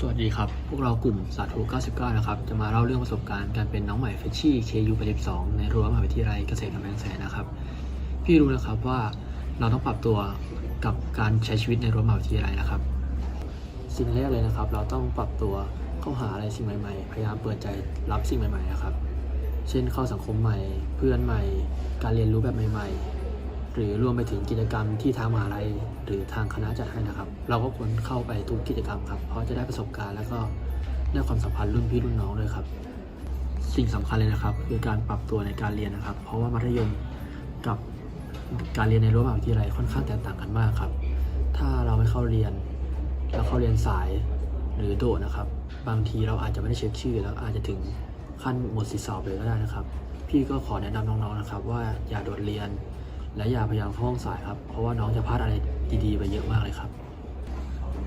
สวัสดีครับ พวกเรากลุ่มสาธุ 99 นะครับ จะมาเล่าเรื่องประสบการณ์การเป็นน้องใหม่เฟชชี่ KU 82ในรั้วมหาวิทยาลัยเกษตรกำแพงแสนนะครับ พี่รู้นะครับว่าเราต้องปรับตัวกับการใช้ชีวิตในรั้วมหาวิทยาลัยนะครับ สิ่งแรกเลยนะครับ เราต้องปรับตัวเข้าหาอะไรสิ่งใหม่ๆ พยายามเปิดใจรับสิ่งใหม่ๆนะครับ เช่นเข้าสังคมใหม่ เพื่อนใหม่ การเรียนรู้แบบใหม่ ๆ หรือรวมไปถึงกิจกรรมที่ทางมหาลัยหรือทางคณะจัดให้นะครับ เราก็ควรเข้าไปทุกกิจกรรมครับ เพราะจะได้ประสบการณ์แล้วก็ได้ความสัมพันธ์รุ่นพี่รุ่นน้องด้วยครับ สิ่งสำคัญเลยนะครับ คือการปรับตัวในการเรียนนะครับ เพราะว่ามัธยมกับการเรียนในรั้วมหาวิทยาลัยค่อนข้างแตกต่างกันมากครับ ถ้าเราไม่เข้าเรียนแล้วเข้าเรียนสายหรือโดดนะครับ บางทีเราอาจจะไม่ได้เช็คชื่อ แล้วอาจจะถึงขั้นหมดสิทธิสอบเลยก็ได้นะครับ พี่ก็ขอแนะนำน้องๆนะครับ ว่าอย่าโดดเรียน และอย่าพยายามเข้าห้องสายครับ เพราะว่าน้องจะพลาดอะไรดีๆ ไปเยอะมากเลยครับ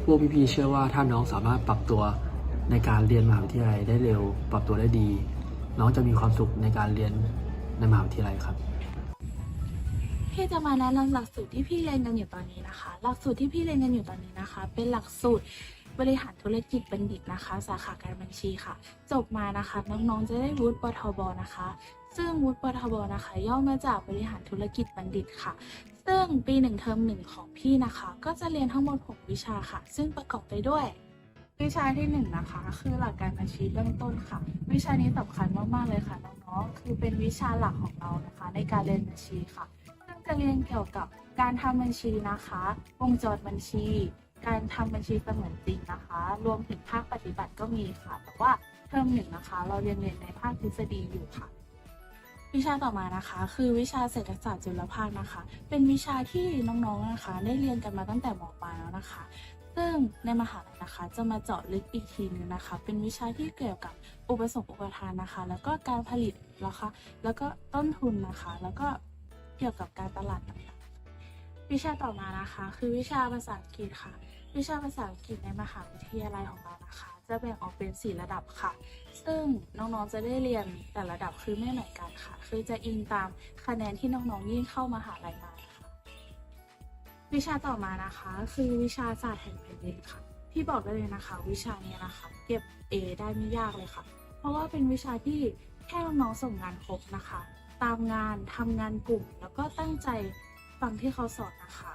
พวกพี่ๆเชื่อว่าถ้าน้องสามารถปรับตัวในการเรียนมหาวิทยาลัยได้เร็ว ปรับตัวได้ดี น้องจะมีความสุขในการเรียนในมหาวิทยาลัยครับพี่จะมาแนะนำหลักสูตรที่พี่เรียนกันอยู่ตอนนี้นะคะ หลักสูตรที่พี่เรียนกันอยู่ตอนนี้นะคะ เป็นหลักสูตร บริหารธุรกิจบัณฑิตนะคะ สาขาการบัญชีค่ะ จบมานะคะ น้องๆจะได้วุฒิปทบนะคะ ซึ่งวุฒิปทบนะคะ ย่อมาจากบริหารธุรกิจบัณฑิตค่ะ ซึ่งปีหนึ่งเทอมหนึ่งของพี่นะคะ ก็จะเรียนทั้งหมด 6 วิชาค่ะ ซึ่งประกอบไปด้วยวิชาที่หนึ่งนะคะคือหลักการบัญชีเบื้องต้นค่ะ วิชานี้สำคัญมากๆเลยค่ะน้องๆคือเป็นวิชาหลักของเรานะคะ ในการเรียนบัญชีค่ะซึ่งจะเรียนเกี่ยวกับการทำบัญชีนะคะ วงจรบัญชี การทำบัญชีเสมือนจริงนะคะ รวมถึงภาคปฏิบัติก็มีค่ะ แต่ว่าเทอมหนึ่งนะคะ เราเรียนเรียนในภาคทฤษฎีอยู่ค่ะ วิชาต่อมานะคะ คือวิชาเศรษฐศาสตร์จุลภาคนะคะ เป็นวิชาที่น้องๆนะคะ ได้เรียนกันมาตั้งแต่มปลายแล้วนะคะ ซึ่งในมหาลัยนะคะ จะมาเจาะลึกอีกทีนึงนะคะ เป็นวิชาที่เกี่ยวกับอุปสงค์อุปทานนะคะ แล้วก็การผลิตนะคะ แล้วก็ต้นทุนนะคะ แล้วก็เกี่ยวกับการตลาดต่าง วิชาต่อมานะคะ คือวิชาภาษาอังกฤษค่ะ วิชาภาษาอังกฤษในมหาวิทยาลัยของเรานะคะ จะแบ่งออกเป็น 4 ระดับค่ะ ซึ่งน้องๆจะได้เรียนแต่ระดับคือไม่เหมือนกันค่ะ คือจะอิงตามคะแนนที่น้องๆยิ่งเข้ามหาลัยมานะะวิชาต่อมานะคะ คือวิชาศาสตร์แห่งแผ่นดินค่ะพี่บอกได้เลยนะคะ วิชานี้นะคะเก็บ A ได้ไม่ยากเลยค่ะ เพราะว่าเป็นวิชาที่แค่น้องๆส่งงานครบนะคะ ตามงานทำงานกลุ่มแล้วก็ตั้งใจ ฟังที่เขาสอนนะคะ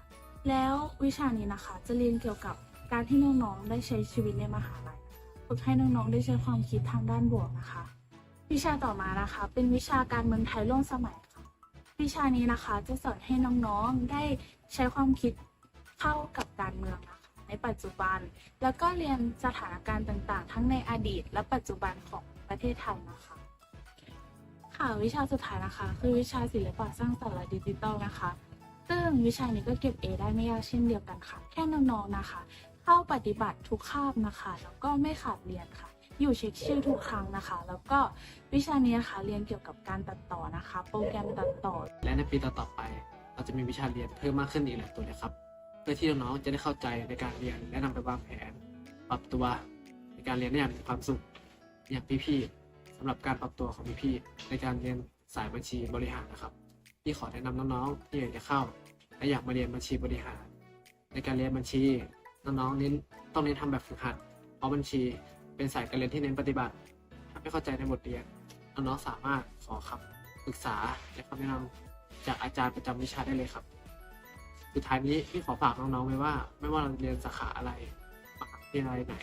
แล้ววิชานี้นะคะ จะเรียนเกี่ยวกับการที่น้องๆได้ใช้ชีวิตในมหาลัยฝึกให้น้องๆได้ใช้ความคิดทางด้านบวกนะคะ วิชาต่อมานะคะ เป็นวิชาการเมืองไทยร่วมสมัยค่ะ วิชานี้นะคะจะสอนให้น้องๆได้ใช้ความคิดเข้ากับการเมืองนะคะในปัจจุบัน แล้วก็เรียนสถานการณ์ต่างๆ ทั้งในอดีต และปัจจุบันของประเทศไทยนะคะ ค่ะวิชาสุดท้ายนะคะ คือวิชาศิลปะสร้างสรรค์ดิจิทัลนะคะ ซึ่งวิชานี้ก็เก็บ A ได้ไม่ยากเช่นเดียวกันค่ะ แค่น้องๆนะคะ เข้าปฏิบัติทุกคาบนะคะ แล้วก็ไม่ขาดเรียนค่ะ อยู่เช็คชื่อทุกครั้งนะคะ แล้วก็วิชานี้นะคะเรียนเกี่ยวกับการตัดต่อนะคะ โปรแกรมตัดต่อ และในปีต่อๆไป เราจะมีวิชาเรียนเพิ่มมากขึ้นอีกหลายตัวเลยครับ เพื่อที่น้องๆจะได้เข้าใจในการเรียนและนำไปวางแผน ปรับตัวในการเรียนได้อย่างมีความสุขอย่างพี่ๆสำหรับการปรับตัวของพี่ๆในการเรียนสายบัญชีบริหารนะครับ พี่ขอแนะนำน้องๆที่อยากจะเข้า และอยากมาเรียนบัญชีบริหาร ในการเรียนบัญชีน้องๆเน้นต้องเน้นทำแบบฝึกหัด เพราะบัญชีเป็นสายการเรียนที่เน้นปฏิบัติถ้าไม่เข้าใจในบทเรียนน้องๆสามารถขอคำปรึกษาและคำแนะนำจากอาจารย์ประจำวิชาได้เลยครับ สุดท้ายนี้พี่ขอฝากน้องๆไว้ว่า ไม่ว่าเราจะเรียนสาขาอะไรมหาวิทยาลัยไหน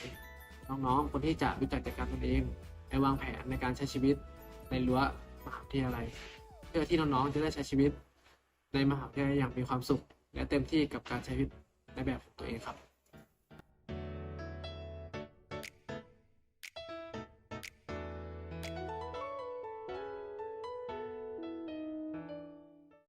น้องๆคนที่จะรู้จักจัดการตนเองและวางแผนในการใช้ชีวิตในรั้วมหาวิทยาลัย พื่อที่น้องๆจะได้ใช้ชีวิตในมหาวิทยาลัยอย่างมีความสุข และเต็มที่กับการใช้ชีวิตในแบบของตัวเองครับ